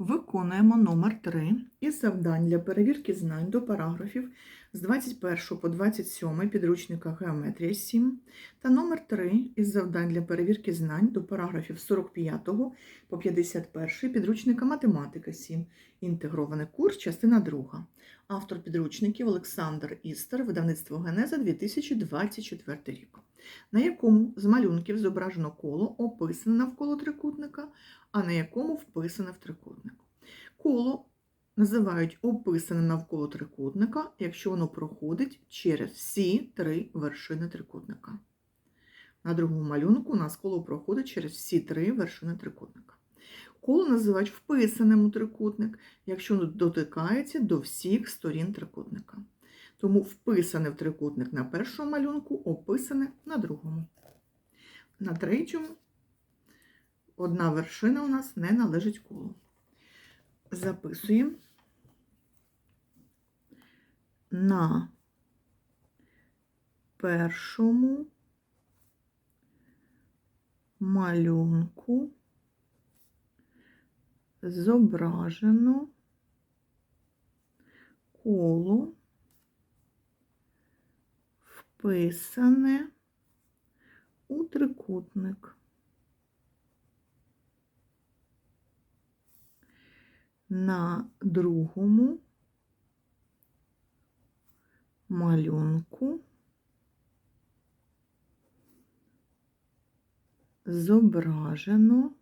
Виконуємо номер 3 із завдань для перевірки знань до параграфів з 21 по 27 підручника Геометрія 7 та номер 3 із завдань для перевірки знань до параграфів 45 по 51 підручника Математика 7. Інтегрований курс, частина 2. Автор підручників Олександр Істер, видавництво Генеза 2024 рік. На якому з малюнків зображено коло описане навколо трикутника, а на якому вписане в трикутник. Коло називають описаним навколо трикутника, якщо воно проходить через всі три вершини трикутника. На другому малюнку у нас коло проходить через всі три вершини трикутника. Коло називають вписаним у трикутник, якщо воно дотикається до всіх сторін трикутника. Тому вписане в трикутник на першому малюнку, описане на другому. На третьому одна вершина у нас не належить колу. Записуємо на першому малюнку зображено коло вписане у трикутник. На другому малюнку зображено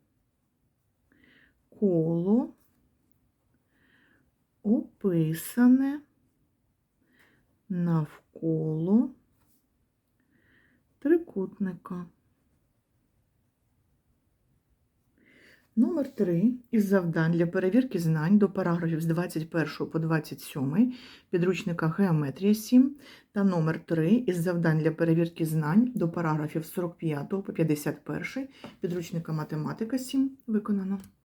коло описане навколо трикутника. Номер 3 із завдань для перевірки знань до параграфів з 21 по 27 підручника Геометрія 7 та номер 3 із завдань для перевірки знань до параграфів з 45 по 51 підручника Математика 7 виконано.